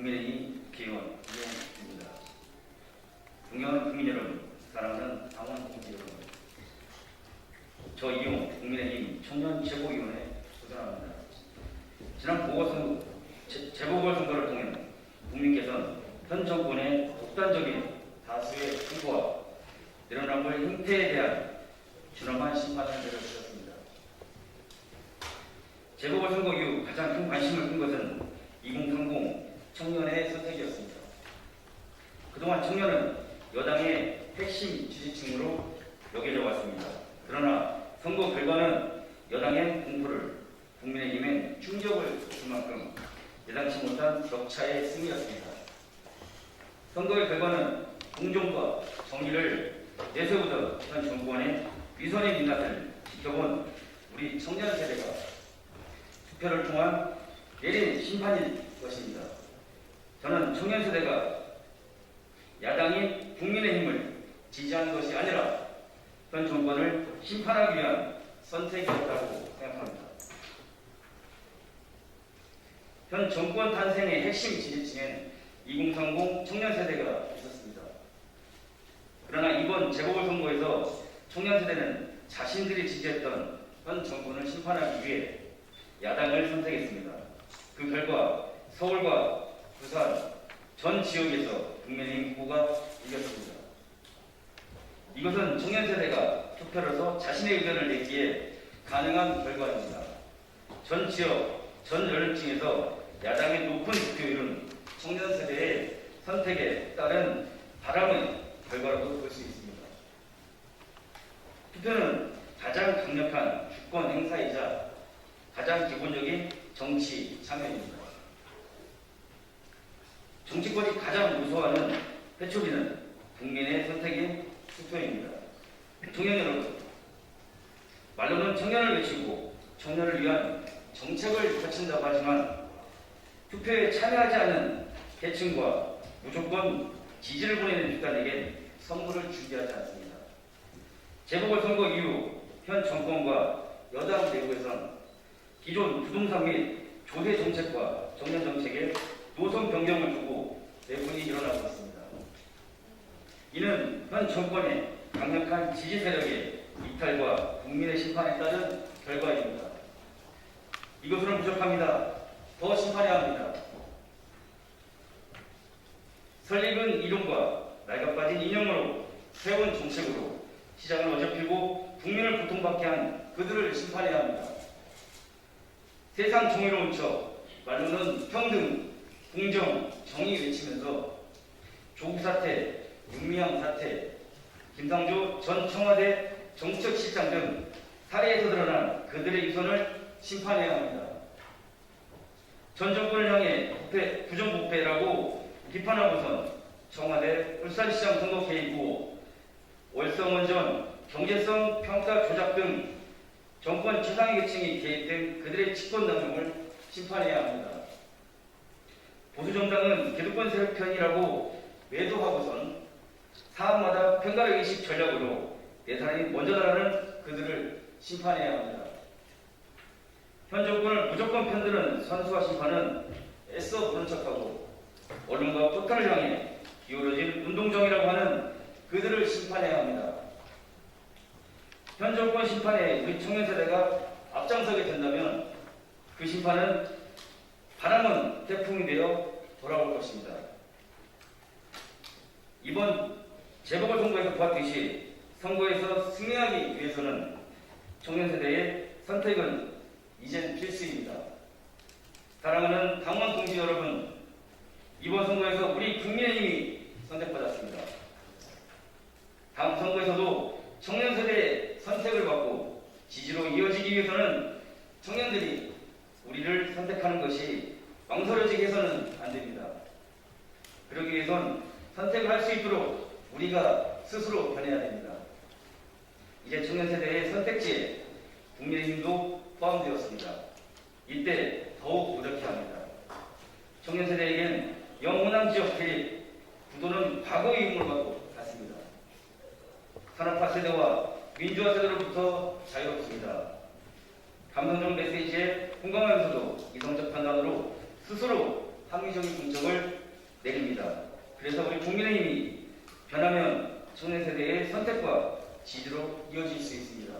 국민의힘 기원 이용입니다. 존경하는 국민 여러분, 사랑하는 당원 공지 여러분, 저 이용 국민의힘 청년 최고위원회 도전합니다. 지난 보궐선거, 재보궐선거를 통해 국민께서는 현 정권의 독단적인 다수의 선거와 일어나고 행태에 대한 준엄한 심판을 내려주셨습니다. 재보궐선거 이후 가장 큰 관심을 끈 것은 2030 그동안 청년은 여당의 핵심 지지층으로 여겨져 왔습니다. 그러나 선거 결과는 여당의 공포를 국민의힘엔 충격을 줄 만큼 예상치 못한 격차의 승리였습니다. 선거의 결과는 공정과 정의를 내세우던 현 정권의 위선의 민낯을 지켜본 우리 청년 세대가 투표를 통한 내린 심판일 것입니다. 저는 청년 세대가 야당이 국민의힘을 지지한 것이 아니라 현 정권을 심판하기 위한 선택이었다고 생각합니다. 현 정권 탄생의 핵심 지지층엔 2030 청년 세대가 있었습니다. 그러나 이번 재보궐선거에서 청년 세대는 자신들이 지지했던 현 정권을 심판하기 위해 야당을 선택했습니다. 그 결과 서울과 부산 전 지역에서 국민의힘 후보가 이겼습니다. 이것은 청년 세대가 투표로서 자신의 의견을 내기에 가능한 결과입니다. 전 지역, 전 연령층에서 야당의 높은 득표율은 청년 세대의 선택에 따른 바람의 결과라고 볼 수 있습니다. 투표는 가장 강력한 주권 행사이자 가장 기본적인 정치 참여입니다. 정치권이 가장 무서워하는 회초리는 국민의 선택인 투표입니다. 청년 여러분, 말로는 청년을 외치고 청년을 위한 정책을 펼친다고 하지만 투표에 참여하지 않은 계층과 무조건 지지를 보내는 집단에게 선물을 준비하지 않습니다. 재보궐선거 이후 현 정권과 여당 내부에선 기존 부동산 및 조세 정책과 정년 정책에 노선 변경을 두고 내분이 일어나고 있습니다. 이는 현 정권의 강력한 지지 세력의 이탈과 국민의 심판에 따른 결과입니다. 이것으로는 부족합니다. 더 심판해야 합니다. 설립은 이론과 낡아 빠진 이념으로 세운 정책으로 시장을 어저피고 국민을 고통받게 한 그들을 심판해야 합니다. 세상 정의로운 척, 말로는 평등, 공정, 정의 외치면서 조국 사태, 윤미향 사태, 김상조 전 청와대 정책 실장 등 사례에서 드러난 그들의 위선을 심판해야 합니다. 전 정권을 향해 부패, 부정부패라고 비판하고선 청와대 울산시장 선거 개입 후 월성원전 경제성 평가 조작 등 정권 최상위 계층이 개입된 그들의 집권 남용을 심판해야 합니다. 보수정당은 기득권 세력 편이라고 외도하고선 사안마다 편가르기식 전략으로 내 사람이 먼저다라는 그들을 심판해야 합니다. 현 정권을 무조건 편드는 선수와 심판은 애써 부른 척하고 언론과 포탈을 향해 기울어진 운동정이라고 하는 그들을 심판해야 합니다. 현 정권 심판에 우리 청년 세대가 앞장서게 된다면 그 심판은 바람은 태풍이 되어 돌아올 것입니다. 이번 재보궐선거에서 보았듯이 선거에서 승리하기 위해서는 청년 세대의 선택은 이젠 필수입니다. 사랑하는 당원 동지 여러분, 이번 선거에서 우리 국민의힘이 선택받았습니다. 다음 선거에서도 청년 세대의 선택을 받고 지지로 이어지기 위해서는 청년들이 우리를 선택하는 것이 망설여지게 해서는 안 됩니다. 그러기 위해선 선택을 할 수 있도록 우리가 스스로 변해야 됩니다. 이제 청년 세대의 선택지에 국민의힘도 포함되었습니다. 이때 더욱 노력해야 합니다. 청년 세대에겐 영원한 지역 대립, 구도는 과거의 유물과 같습니다. 산업화 세대와 민주화 세대로부터 자유롭습니다. 감성적 메시지에 공감하면서도 이성적 판단으로 스스로 합리적인 공정을 내립니다. 그래서 우리 국민의힘이 선택과 지지로 이어질 수 있습니다.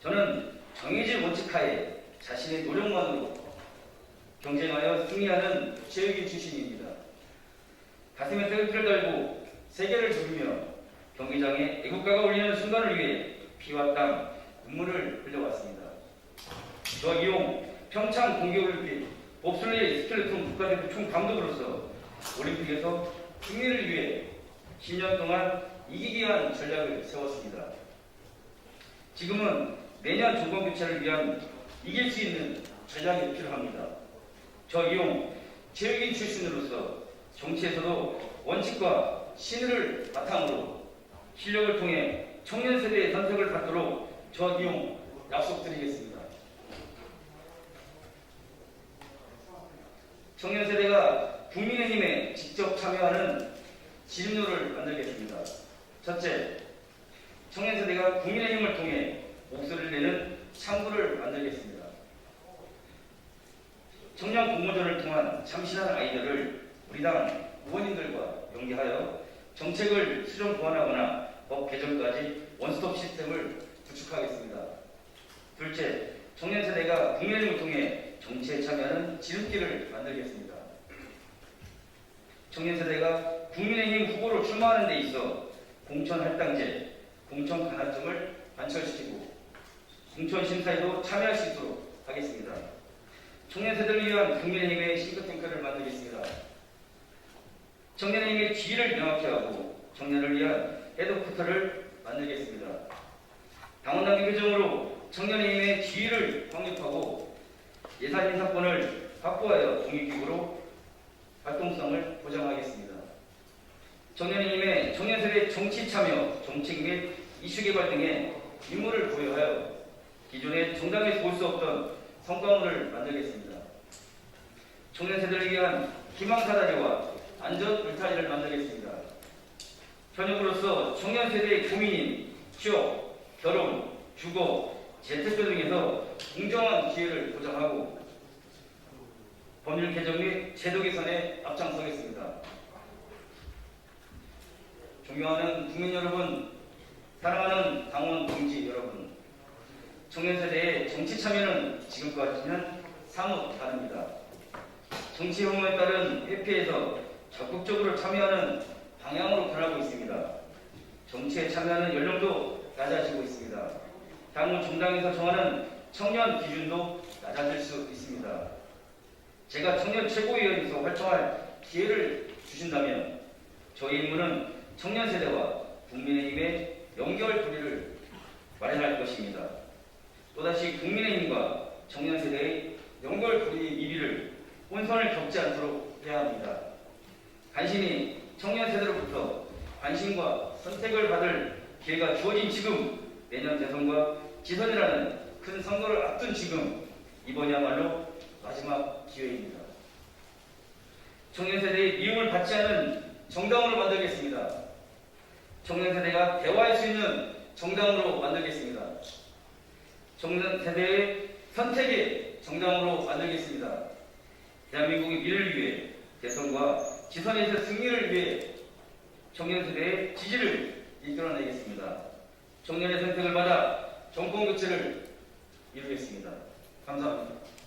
저는 정해진 원칙 하에 자신의 노력만으로 경쟁하여 승리하는 체육인 출신입니다. 가슴에 태극기를 달고 세계를 누비며 경기장에 애국가가 울리는 순간을 위해 피와 땀, 눈물을 흘려왔습니다. 저 이용 평창 동계올림픽 봅슬레이 스켈레톤 국가대표 총감독으로서 올림픽에서 승리를 위해 10년 동안 이기기 위한 전략을 세웠습니다. 지금은 내년 정권 교체를 위한 이길 수 있는 전략이 필요합니다. 저 이용 체육인 출신으로서 정치에서도 원칙과 신의를 바탕으로 실력을 통해 청년 세대의 선택을 받도록 저 이용 약속드리겠습니다. 청년 세대가 국민의힘에 직접 참여하는 진로를 만들겠습니다. 첫째, 청년 세대가 국민의힘을 통해 목소리를 내는 창구를 만들겠습니다. 청년 공모전을 통한 참신한 아이디어를 우리 당 의원님들과 연계하여 정책을 수정 보완하거나 법 개정까지 원스톱 시스템을 구축하겠습니다. 둘째, 청년 세대가 국민의힘을 통해 정치에 참여하는 지름길을 만들겠습니다. 청년 세대가 국민의힘 후보로 출마하는 데 있어 공천 할당제, 공천 가산점을 관철시키고 공천 심사에도 참여할 수 있도록 하겠습니다. 청년 세대를 위한 국민의힘의 싱크탱크를 만들겠습니다. 청년의힘의 지위를 명확히 하고 청년을 위한 헤드쿼터를 만들겠습니다. 당원당규 개정으로 청년의힘의 지위를 확립하고 예산 인사권을 확보하여 독립기구로 활동성을 보장하겠습니다. 청년의힘의 청년세대 정치 참여, 정책 및 이슈 개발 등의 임무를 부여하여 기존의 정당에서 볼 수 없던 성과물을 만들겠습니다. 청년 세대를 위한 희망사다리와 안전 울타리를 만들겠습니다. 현역으로서 청년 세대의 고민인 취업, 결혼, 주거, 재택교 등에서 공정한 기회를 보장하고 법률 개정 및 제도 개선에 앞장서겠습니다. 존경하는 국민 여러분, 사랑하는 당원 동지 여러분, 청년 세대의 정치 참여는 지금까지는 사뭇 다릅니다. 정치 혐오에 따른 회피에서 적극적으로 참여하는 방향으로 변하고 있습니다. 정치에 참여하는 연령도 낮아지고 있습니다. 향후 정당에서 정하는 청년 기준도 낮아질 수 있습니다. 제가 청년 최고위원으로서 활동할 기회를 주신다면 저희 임무는 청년 세대와 국민의힘의 연결 고리를 마련할 것입니다. 또다시 국민의힘과 청년 세대의 연결 고리 미비를 혼선을 겪지 않도록 해야 합니다. 간신히 청년 세대로부터 관심과 선택을 받을 기회가 주어진 지금 내년 대선과 지선이라는 큰 선거를 앞둔 지금 이번이야말로 마지막 기회입니다. 청년 세대의 미움을 받지 않은 정당으로 만들겠습니다. 청년 세대가 대화할 수 있는 정당으로 만들겠습니다. 청년 세대의 선택의 정당으로 만들겠습니다. 대한민국의 미래를 위해 대선과 지선에서 승리를 위해 청년 세대의 지지를 이끌어내겠습니다. 청년의 선택을 받아 정권 교체를 이루겠습니다. 감사합니다.